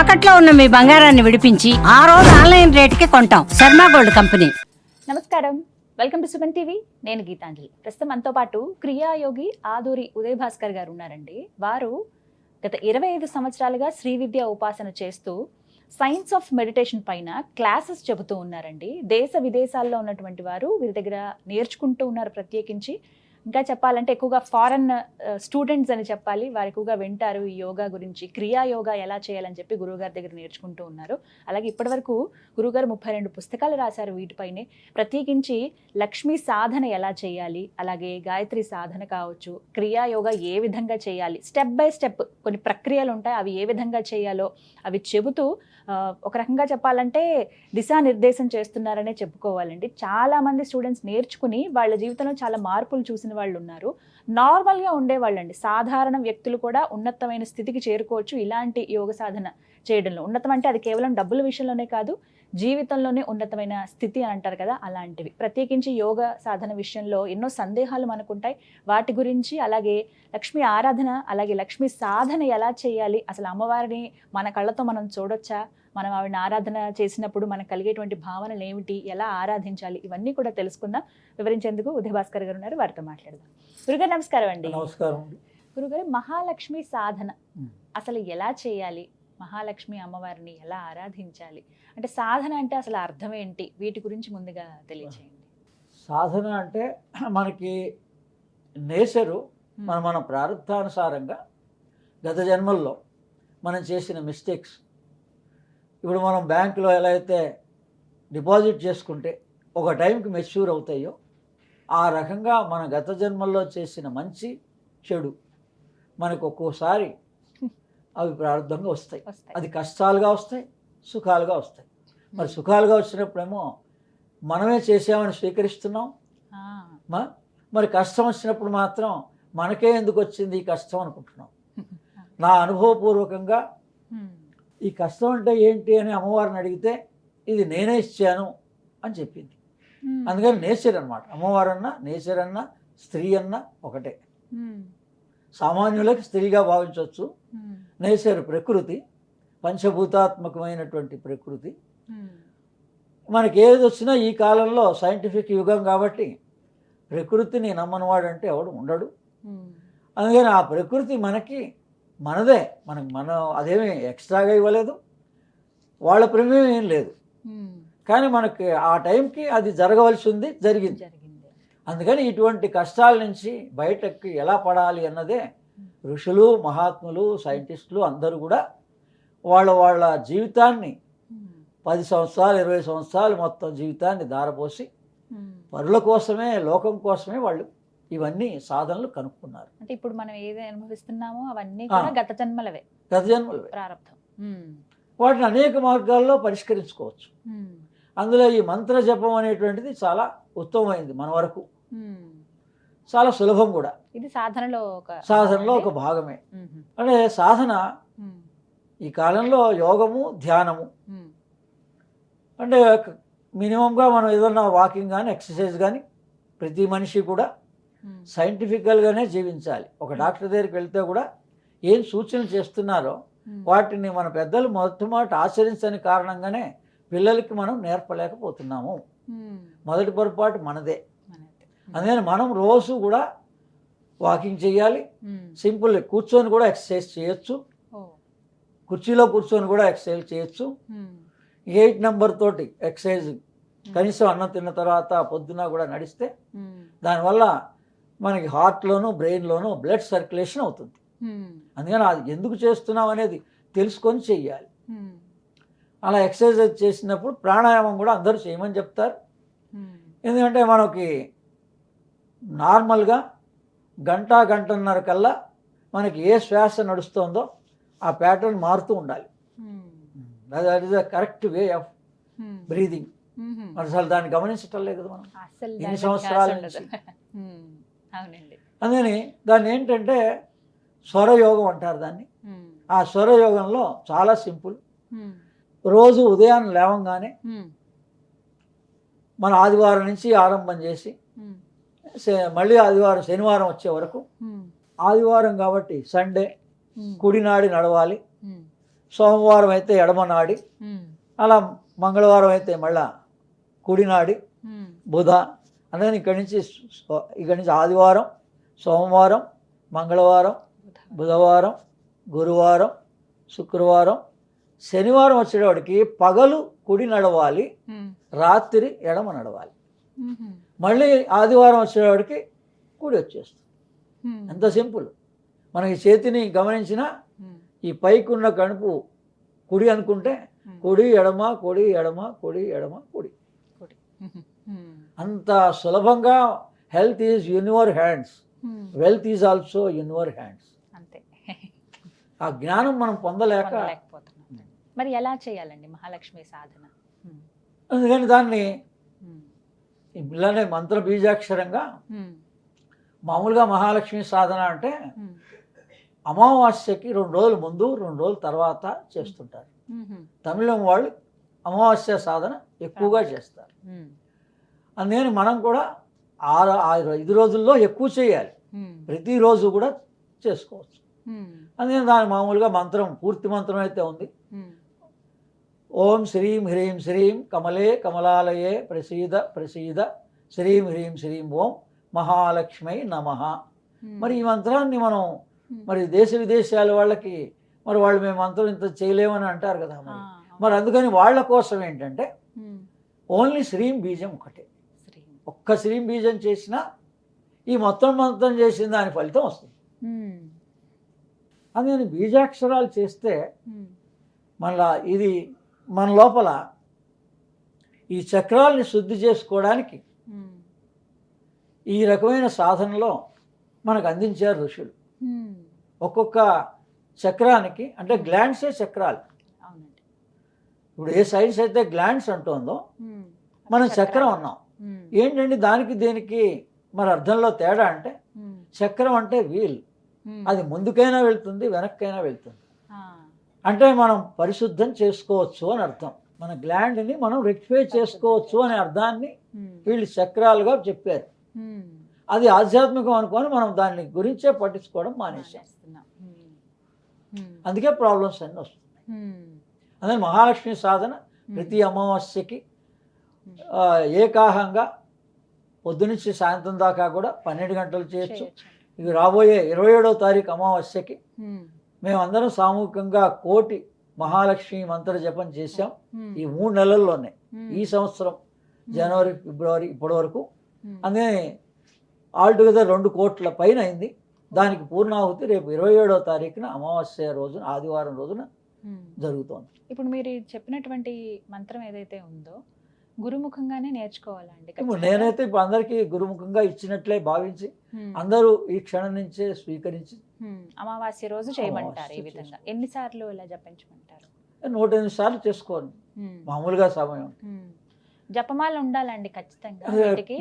తాకట్లో ఉన్న మీ బంగారాన్ని విడిపించి ఆ రోజు ఆన్లైన్ రేటుకి కొంటాం. Sharma gold company. నమస్కారం. Welcome to Suman TV. నేను గీతాంజలి. ప్రస్తుతం మనతో పాటు క్రియాయోగి ఆదూరి ఉదయ్ భాస్కర్ గారు ఉన్నారండి. వారు గత ఇరవై ఐదు సంవత్సరాలుగా శ్రీ విద్య ఉపాసన చేస్తూ సైన్స్ ఆఫ్ మెడిటేషన్ పైన క్లాసెస్ చెబుతూ ఉన్నారండి. దేశ విదేశాల్లో ఉన్నటువంటి వారు వీరి దగ్గర నేర్చుకుంటూ ఉన్నారు ప్రత్యేకించి. ఇంకా చెప్పాలంటే ఎక్కువగా ఫారెన్ స్టూడెంట్స్ uh, అని చెప్పాలి. వారు ఎక్కువగా వింటారు ఈ యోగా గురించి. క్రియా యోగా ఎలా చేయాలని చెప్పి గురువుగారి దగ్గర నేర్చుకుంటూ ఉన్నారు. అలాగే ఇప్పటివరకు గురువుగారు ముప్పై రెండు పుస్తకాలు రాశారు వీటిపైనే. ప్రత్యేకించి లక్ష్మీ సాధన ఎలా చేయాలి? అలాగే గాయత్రి సాధన కావచ్చు. క్రియా యోగా ఏ విధంగా చేయాలి? స్టెప్ బై స్టెప్ కొన్ని ప్రక్రియలు ఉంటాయి. అవి ఏ విధంగా చేయాలో అవి చెబుతూ ఒక రకంగా చెప్పాలంటే దిశానిర్దేశం చేస్తున్నారనే చెప్పుకోవాలండి. చాలా మంది స్టూడెంట్స్ నేర్చుకుని వాళ్ళ జీవితంలో చాలా మార్పులు చూసిన వాళ్ళు ఉన్నారు. నార్మల్గా ఉండేవాళ్ళండి. సాధారణ వ్యక్తులు కూడా ఉన్నతమైన స్థితికి చేరుకోవచ్చు ఇలాంటి యోగ సాధన చేయడంలో. ఉన్నతం అంటే అది కేవలం డబ్బుల విషయంలోనే కాదు జీవితంలోనే ఉన్నతమైన స్థితి అని అంటారు కదా అలాంటివి. ప్రత్యేకించి యోగ సాధన విషయంలో ఎన్నో సందేహాలు మనకుంటాయి. వాటి గురించి అలాగే లక్ష్మీ ఆరాధన అలాగే లక్ష్మీ సాధన ఎలా చేయాలి? అసలు అమ్మవారిని మన కళ్ళతో మనం చూడొచ్చా? మనం ఆవిడని ఆరాధన చేసినప్పుడు మనకు కలిగేటువంటి భావనలు ఏమిటి? ఎలా ఆరాధించాలి? ఇవన్నీ కూడా తెలుసుకుందాం. వివరించేందుకు ఉదయ భాస్కర్ గారు ఉన్నారు. వారితో మాట్లాడదాం. గురుగారు నమస్కారం అండి. నమస్కారం గురుగారు మహాలక్ష్మి సాధన. అసలు ఎలా చేయాలి? మహాలక్ష్మి అమ్మవారిని ఎలా ఆరాధించాలి? అంటే సాధన అంటే అసలు అర్థం ఏంటి? వీటి గురించి ముందుగా తెలియచేయండి. సాధన అంటే మనకి నేచరు మన మన ప్రారంభానుసారంగా గత జన్మల్లో మనం చేసిన మిస్టేక్స్ ఇప్పుడు మనం బ్యాంకులో ఎలా అయితే డిపాజిట్ చేసుకుంటే ఒక టైంకి మెచ్యూర్ అవుతాయో ఆ రకంగా మన గత జన్మల్లో చేసిన మంచి చెడు మనకు ఒక్కోసారి అవి ప్రారంభంగా వస్తాయి. అది కష్టాలుగా వస్తాయి సుఖాలుగా వస్తాయి. మరి సుఖాలుగా వచ్చినప్పుడేమో మనమే చేసామని స్వీకరిస్తున్నాం. మరి కష్టం వచ్చినప్పుడు మాత్రం మనకే ఎందుకు వచ్చింది ఈ కష్టం అనుకుంటున్నాం. నా అనుభవపూర్వకంగా ఈ కష్టం అంటే ఏంటి అని అమ్మవారిని అడిగితే ఇది నేనే ఇచ్చాను అని చెప్పింది. అందుకని నేచర్ అనమాట అమ్మవారన్న నేచర్ అన్న స్త్రీ అన్న ఒకటే సామాన్యులకు స్త్రీగా భావించవచ్చు. నేచర్ ప్రకృతి పంచభూతాత్మకమైనటువంటి ప్రకృతి. మ్, మనకి ఏది వచ్చినా ఈ కాలంలో సైంటిఫిక్ యుగం కాబట్టి ప్రకృతిని నమ్మనివాడంటే ఎవడు ఉండడు. మ్, అందుకని ఆ ప్రకృతి మనకి మనదే. మనకి మనం అదేమీ ఎక్స్ట్రాగా ఇవ్వలేదు. వాళ్ళ ప్రమేయం ఏం లేదు. మ్, కానీ మనకి ఆ టైంకి అది జరగవలసి ఉంది జరిగింది. జరిగింది. అందుకని ఇటువంటి కష్టాల నుంచి బయటకి ఎలా పడాలి అన్నదే ఋషులు మహాత్ములు సైంటిస్టులు అందరూ కూడా వాళ్ళ వాళ్ళ జీవితాన్ని మ్, పది సంవత్సరాలు ఇరవై సంవత్సరాలు మొత్తం జీవితాన్ని దారపోసి మ్. పరుల కోసమే లోకం కోసమే వాళ్ళు ఇవన్నీ సాధనలు కనుక్కున్నారు. అంటే ఇప్పుడు మనం ఏది అనుభవిస్తున్నామో అవన్నీ గత జన్మలవే. గత జన్మలు ప్రారంభం. మ్, వాటిని అనేక మార్గాల్లో పరిష్కరించుకోవచ్చు. అందులో ఈ మంత్ర జపం అనేటువంటిది చాలా ఉత్తమమైంది మన వరకు. చాలా సులభం కూడా ఇది సాధనలో ఒక సాధనలో ఒక భాగమే. అంటే సాధన. ఈ కాలంలో యోగము ధ్యానము. అంటే మినిమంగా మనం ఏదన్నా వాకింగ్ కానీ ఎక్సర్సైజ్ కానీ ప్రతి మనిషి కూడా. సైంటిఫికల్గానే జీవించాలి ఒక డాక్టర్ దగ్గరికి వెళ్తే కూడా ఏం సూచనలు చేస్తున్నారో. వాటిని మన పెద్దలు మొట్టమొదటి ఆచరించని కారణంగానే పిల్లలకి మనం నేర్పలేకపోతున్నాము. మొదటి పొరపాటు మనది. అందుకని మనం రోజు కూడా వాకింగ్ చేయాలి మ్మ్. సింపుల్ కూర్చొని కూడా ఎక్సర్సైజ్ చేయొచ్చు. కుర్చీలో కూర్చొని కూడా ఎక్సర్సైజ్ చేయొచ్చు. ఎయిట్ నెంబర్ తోటి ఎక్సర్సైజ్ కనీసం అన్నం తిన్న తర్వాత పొద్దున కూడా నడిస్తే. దానివల్ల మనకి హార్ట్లోను బ్రెయిన్లోను బ్లడ్ సర్క్యులేషన్ అవుతుంది. అందుకని అది ఎందుకు చేస్తున్నాం అనేది తెలుసుకొని చెయ్యాలి. అలా ఎక్సర్సైజ్ చేసినప్పుడు ప్రాణాయామం కూడా అందరూ చేయమని చెప్తారు. ఎందుకంటే మనకి నార్మల్గా గంట గంటన్నర కల్లా మనకి ఏ శ్వాస నడుస్తుందో ఆ ప్యాటర్న్ మారుతూ ఉండాలి. That is the correct way of. Breathing అసలు దాన్ని గమనించటం లేదు కదా మనం ఎన్ని సంవత్సరాల. నుంచి? అందుకని దాన్ని ఏంటంటే స్వరయోగం అంటారు దాన్ని. ఆ స్వరయోగంలో చాలా సింపుల్. రోజు ఉదయాన్నే లేవంగానే. మన ఆదివారం నుంచి ఆరంభం చేసి మళ్ళీ ఆదివారం శనివారం వచ్చే వరకు మ్మ్. ఆదివారం కాబట్టి సండే మ్మ్. కుడినాడి నడవాలి. మ్మ్. సోమవారం అయితే ఎడమనాడి అలా మంగళవారం అయితే మళ్ళా కుడినాడి. బుధ. అందుకని ఇక్కడి నుంచి ఇక్కడి నుంచి ఆదివారం సోమవారం మంగళవారం బుధవారం. గురువారం శుక్రవారం. శనివారం వచ్చేటప్పటికి పగలు కుడి నడవాలి. రాత్రి ఎడమ నడవాలి. మళ్ళీ ఆదివారం వచ్చేటప్పటికి కుడి వచ్చేస్తుంది. ఎంత సింపుల్. మనకి చేతిని గమనించిన ఈ పైకి ఉన్న కణుపు కుడి అనుకుంటే కుడి ఎడమ కుడి ఎడమ కుడి ఎడమ కుడి. అంత సులభంగా health is in your hands wealth is also in your hands. అంతే. ఆ జ్ఞానం మనం పొందలేక మరి ఎలా చేయాలండి మహాలక్ష్మి సాధన? అందుకని దాన్ని ఇలానే మంత్ర బీజాక్షరంగా మామూలుగా మహాలక్ష్మి సాధన అంటే అమావాస్యకి రెండు రోజుల ముందు రెండు రోజుల తర్వాత చేస్తుంటారు. తమిళం వాళ్ళు అమావాస్య సాధన ఎక్కువగా చేస్తారు. అందుకని మనం కూడా ఆరు ఆరు ఐదు రోజుల్లో ఎక్కువ చేయాలి. ప్రతిరోజు కూడా చేసుకోవచ్చు. అందుకని దాని మామూలుగా మంత్రం పూర్తి మంత్రం అయితే ఉంది. ఓం శ్రీం హ్రీం శ్రీం కమలే కమలాలయే ప్రసీద ప్రసీద. శ్రీం హ్రీం శ్రీం ఓం మహాలక్ష్మై నమ. మరి ఈ మంత్రాన్ని మనం మరి దేశ విదేశాల వాళ్ళకి మరి వాళ్ళు మేము మంత్రం ఇంత చేయలేమని అంటారు కదా మరి. మరి అందుకని వాళ్ళ కోసం ఏంటంటే ఓన్లీ శ్రీం బీజం ఒకటే. ఒక్క శ్రీం బీజం చేసినా ఈ మొత్తం మంత్రం చేసిన దాని ఫలితం వస్తుంది. అందుకని బీజాక్షరాలు చేస్తే మళ్ళా ఇది మన లోపల ఈ చక్రాల్ని శుద్ధి చేసుకోవడానికి ఈ రకమైన సాధనలో మనకు అందించారు ఋషులు. ఒక్కొక్క చక్రానికి అంటే గ్లాండ్సే చక్రాలు. ఇప్పుడు ఏ సైన్స్ అయితే గ్లాండ్స్ అంటుందో మనం చక్రం. అన్నాం. ఏంటండి దానికి దేనికి మరి అర్థంలో తేడా అంటే చక్రం అంటే వీల్. అది ముందుకైనా వెళ్తుంది వెనక్కైనా వెళ్తుంది. అంటే మనం పరిశుద్ధం చేసుకోవచ్చు అని అర్థం. మన గ్లాండ్ని మనం రెక్టిఫై చేసుకోవచ్చు అనే అర్థాన్ని ఉమ్, వీళ్ళు చక్రాలుగా చెప్పారు. ఉమ్, అది ఆధ్యాత్మికం అనుకొని మనం దాని గురించే పట్టించుకోవడం. ఉమ్, ఉమ్, అందుకే ప్రాబ్లమ్స్ అన్నీ వస్తున్నాయి. ఉమ్, అదే మహాలక్ష్మి సాధన ప్రతి అమావాస్యకి ఏకాహంగా పొద్దునుంచి సాయంత్రం దాకా కూడా పన్నెండు గంటలు చేయొచ్చు. ఇవి రాబోయే ఇరవై ఏడవ తారీఖు అమావాస్యకి మేమందరం సామూహికంగా కోటి మహాలక్ష్మి మంత్ర జపం చేశాం. ఈ మూడు నెలల్లోనే. ఈ సంవత్సరం జనవరి ఫిబ్రవరి ఇప్పటి వరకు అందుకని ఆల్టుగెదర్ రెండు కోట్ల పైన అయింది. దానికి పూర్ణాహుతి రేపు ఇరవై ఏడవ తారీఖున అమావాస్య రోజున ఆదివారం రోజున. జరుగుతోంది. ఇప్పుడు మీరు చెప్పినటువంటి మంత్రం ఏదైతే ఉందో గురుముఖంగానే నేర్చుకోవాలండి ఇప్పుడు? నేనైతే ఇప్పుడు అందరికీ గురుముఖంగా ఇచ్చినట్లే భావించి అందరూ ఈ క్షణం నుంచే స్వీకరించి అమావాస్య రోజు చేయమంటారు ఈ విధంగా. ఎన్నిసార్లు ఇలా జపించమంటారు? నూట ఎనిమిది సార్లు చేసుకోండి మామూలుగా సమయం. జపమాల ఉండాలండి ఖచ్చితంగా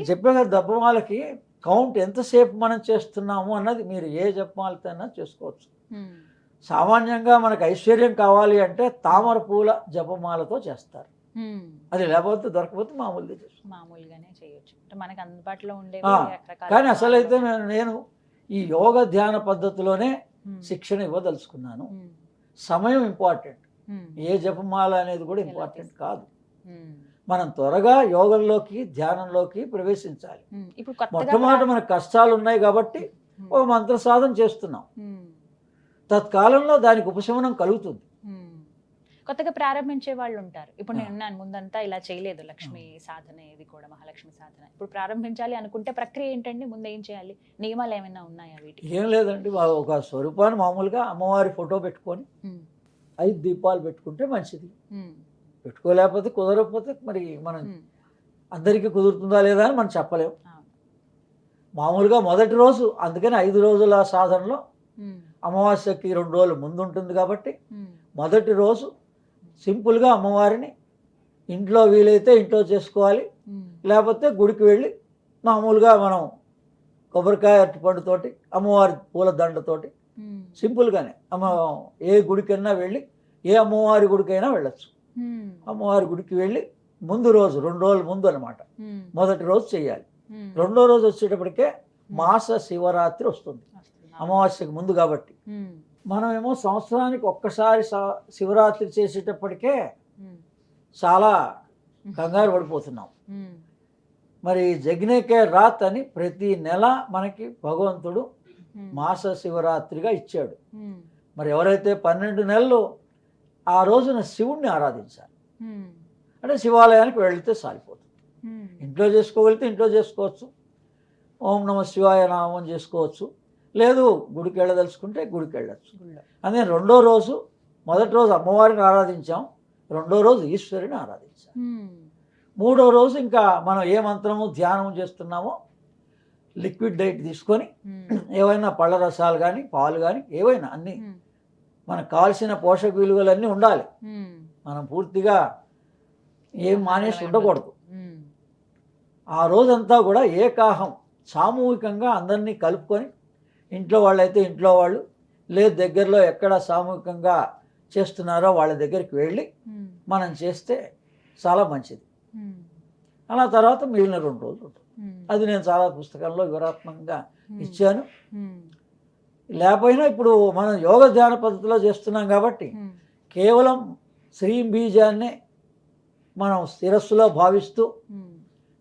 చెప్పే కదా దప్పమాలకి కౌంట్ ఎంతసేపు మనం చేస్తున్నాము అన్నది మీరు ఏ జపమాలతో అయినా చేసుకోవచ్చు సామాన్యంగా మనకు ఐశ్వర్యం కావాలి అంటే తామర పూల జపమాలతో చేస్తారు. అది లేకపోతే దొరకపోతే మామూలుగా మామూలుగానే చేయొచ్చు. అంటే మనకు అందుబాటులో ఉండే కానీ అసలైతే నేను నేను ఈ యోగ ధ్యాన పద్ధతిలోనే శిక్షణ ఇవ్వదలుచుకున్నాను. సమయం ఇంపార్టెంట్. ఏ జపమాల అనేది కూడా ఇంపార్టెంట్? కాదు. మనం త్వరగా యోగంలోకి ధ్యానంలోకి ప్రవేశించాలి. మొట్టమొదటి మనకు కష్టాలు ఉన్నాయి కాబట్టి ఒక మంత్ర సాధన చేస్తున్నాం. తత్కాలంలో దానికి ఉపశమనం కలుగుతుంది. కొత్తగా ప్రారంభించే వాళ్ళు ఉంటారు. ఇప్పుడు నేను ఉన్నాను ముందంతా ఇలా చేయలేదు. లక్ష్మి సాధన ఇది కూడా మహాలక్ష్మి సాధన. ఇప్పుడు ప్రారంభించాలి అనుకుంటే ప్రక్రియ ఏంటండి? ముందు ఏం చేయాలి? నియమాలు ఏమైనా ఉన్నాయా వీటికి? ఏం లేదండి. ఒక స్వరూపాన్ని మామూలుగా అమ్మవారి ఫోటో పెట్టుకొని ఐదు దీపాలు పెట్టుకుంటే మంచిది. పెట్టుకోలేకపోతే కుదరకపోతే మరి మనం. అందరికీ కుదురుతుందా లేదా అని మనం చెప్పలేం. అవును. మామూలుగా మొదటి రోజు అందుకని ఐదు రోజుల సాధనలో అమావాస్యకి రెండు రోజులు ముందు ఉంటుంది కాబట్టి మొదటి రోజు సింపుల్గా అమ్మవారిని ఇంట్లో వీలైతే ఇంట్లో చేసుకోవాలి. లేకపోతే గుడికి వెళ్ళి మామూలుగా మనం కొబ్బరికాయ అరటిపండుతోటి అమ్మవారి పూల దండతోటి సింపుల్గానే అమ్మ ఏ గుడికైనా వెళ్ళి ఏ అమ్మవారి గుడికైనా వెళ్ళొచ్చు. అమ్మవారి గుడికి వెళ్ళి ముందు రోజు రెండు రోజుల ముందు అనమాట మొదటి రోజు చేయాలి. రెండో రోజు వచ్చేటప్పటికే మాస శివరాత్రి వస్తుంది. అమావాస్యకు ముందు కాబట్టి. మనమేమో సంవత్సరానికి ఒక్కసారి శివరాత్రి చేసేటప్పటికే చాలా కంగారు పడిపోతున్నాం. మరి జగ్నేకే రాత్ అని ప్రతి నెల మనకి భగవంతుడు మాస శివరాత్రిగా ఇచ్చాడు. మరి ఎవరైతే పన్నెండు నెలలు ఆ రోజున శివుణ్ణి ఆరాధించాలి. అంటే శివాలయానికి వెళితే సారిపోతుంది ఇంట్లో చేసుకోగలిగితే ఇంట్లో చేసుకోవచ్చు. ఓం నమ శివాయ నామం చేసుకోవచ్చు. లేదు గుడికి వెళ్ళదలుచుకుంటే గుడికి వెళ్ళచ్చు. అదే రెండో రోజు మొదటి రోజు అమ్మవారిని ఆరాధించాం రెండో రోజు ఈశ్వరిని ఆరాధించాం. మూడో రోజు ఇంకా మనం ఏ మంత్రము ధ్యానం చేస్తున్నామో లిక్విడ్ డైట్ తీసుకొని ఏవైనా పళ్ళ రసాలు కానీ పాలు కానీ ఏవైనా అన్నీ మనకు కావాల్సిన పోషక విలువలన్నీ ఉండాలి. మనం పూర్తిగా ఏం మానేసి ఉండకూడదు. ఆ రోజంతా కూడా ఏకాహం సామూహికంగా అందరినీ కలుపుకొని ఇంట్లో వాళ్ళైతే ఇంట్లో వాళ్ళు లేదు దగ్గరలో ఎక్కడ సామూహికంగా చేస్తున్నారో వాళ్ళ దగ్గరికి వెళ్ళి మనం చేస్తే చాలా మంచిది. అలా తర్వాత మిగిలిన రెండు రోజులు ఉంటుంది. అది నేను చాలా పుస్తకంలో వివరాత్మకంగా ఇచ్చాను. లేకపోయినా ఇప్పుడు మనం యోగ ధ్యాన పద్ధతిలో చేస్తున్నాం కాబట్టి కేవలం శ్రీం బీజాన్నే మనం శిరస్సులో భావిస్తూ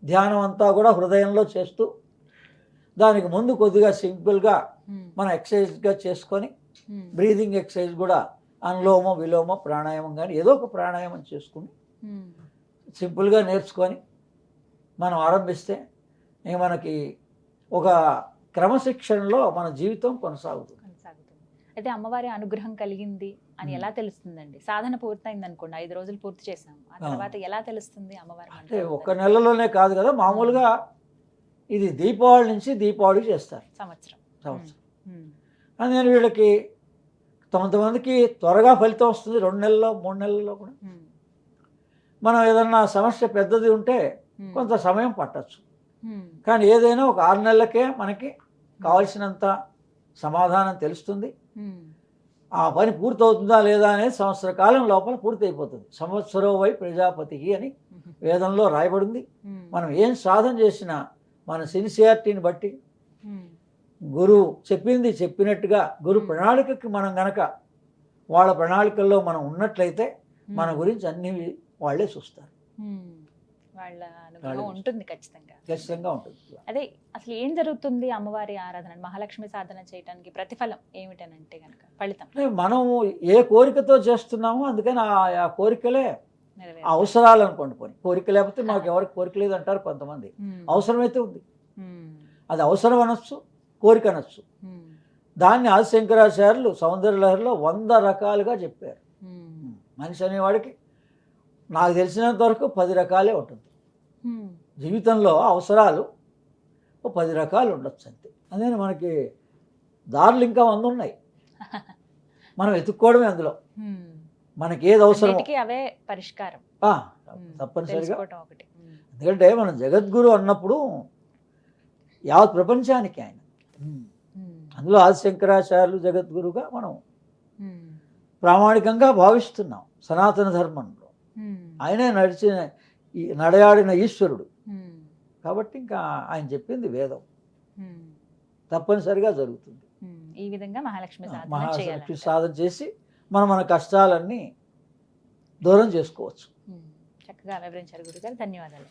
ధ్యానం అంతా కూడా హృదయంలో చేస్తూ దానికి ముందు కొద్దిగా సింపుల్గా మనం ఎక్సర్సైజ్గా చేసుకొని బ్రీదింగ్ ఎక్సర్సైజ్ కూడా అనులోమ విలోమ ప్రాణాయామం కానీ ఏదో ఒక ప్రాణాయామం చేసుకుని ఉమ్, సింపుల్గా నేర్చుకొని మనం ఆరంభిస్తే మనకి ఒక క్రమశిక్షణలో మన జీవితం కొనసాగుతుంది. కొనసాగుతుంది. అయితే అమ్మవారి అనుగ్రహం కలిగింది అని. ఎలా తెలుస్తుందండి? సాధన పూర్తయింది అనుకోండి ఐదు రోజులు పూర్తి చేసాం. ఆ ఆ. తర్వాత ఎలా తెలుస్తుంది అమ్మవారి అంటే ఒక నెలలోనే కాదు కదా మామూలుగా ఇది దీపావళి నుంచి దీపావళి చేస్తారు. సంవత్సరం. సంవత్సరం నేను వీళ్ళకి కొంతమందికి త్వరగా ఫలితం వస్తుంది రెండు నెలల్లో మూడు నెలల్లో కూడా. మనం ఏదన్నా సమస్య పెద్దది ఉంటే కొంత సమయం పట్టచ్చు. కానీ ఏదైనా ఒక ఆరు నెలలకే మనకి కావాల్సినంత సమాధానం తెలుస్తుంది. ఆ పని పూర్తవుతుందా లేదా అనేది సంవత్సర కాలం లోపల పూర్తి అయిపోతుంది సంవత్సరం వై ప్రజాపతికి అని వేదంలో రాయబడింది. మనం ఏం సాధన చేసినా మన సిన్సియారిటీని బట్టి గురువు చెప్పింది చెప్పినట్టుగా గురు. ప్రణాళికకి మనం గనక వాళ్ళ ప్రణాళికల్లో మనం ఉన్నట్లయితే మన గురించి అన్ని వాళ్ళే చూస్తారు. వాళ్ళ ఉంటుంది ఖచ్చితంగా. ఖచ్చితంగా ఉంటుంది. అదే అసలు ఏం జరుగుతుంది అమ్మవారి ఆరాధన మహాలక్ష్మి సాధన చేయడానికి ప్రతిఫలం ఏమిటనంటే గనక ఫలితం? మనం ఏ కోరికతో చేస్తున్నామో అందుకని ఆ కోరికలే అవసరాలు అనుకోండి పోనీ కోరిక లేకపోతే మాకు ఎవరికి కోరిక లేదు అంటారు కొంతమంది అవసరమైతే ఉంది. అది అవసరం అనొచ్చు. కోరిక అనొచ్చు దాన్ని ఆదిశంకరాచార్యులు సౌందర్యలహరిలో వంద రకాలుగా చెప్పారు. మనిషి అనేవాడికి నాకు తెలిసినంత వరకు పది రకాలే ఉంటుంది. జీవితంలో అవసరాలు పది రకాలు ఉండొచ్చు అంతే. అదే మనకి దారులు ఇంకా వంద ఉన్నాయి. మనం ఎత్తుక్కోవడమే అందులో. మనకి ఏది అన్నిటికీ అవే పరిష్కారం. తప్పనిసరిగా. ఎందుకంటే మనం జగద్గురు అన్నప్పుడు యావత్ ప్రపంచానికి ఆయన. అందులో ఆదిశంకరాచార్యులు జగద్గురుగా మనం ప్రామాణికంగా భావిస్తున్నాం సనాతన ధర్మంలో. ఆయనే నడిచిన ఈ నడయాడిన ఈశ్వరుడు. కాబట్టి ఇంకా ఆయన చెప్పింది వేదం. తప్పనిసరిగా జరుగుతుంది. ఈ విధంగా మహాలక్ష్మి చేయాలి సాధన చేసి మనం మన కష్టాలన్నీ దూరం చేసుకోవచ్చు. చక్కగా వివరించారు గురుగారు. ధన్యవాదాలు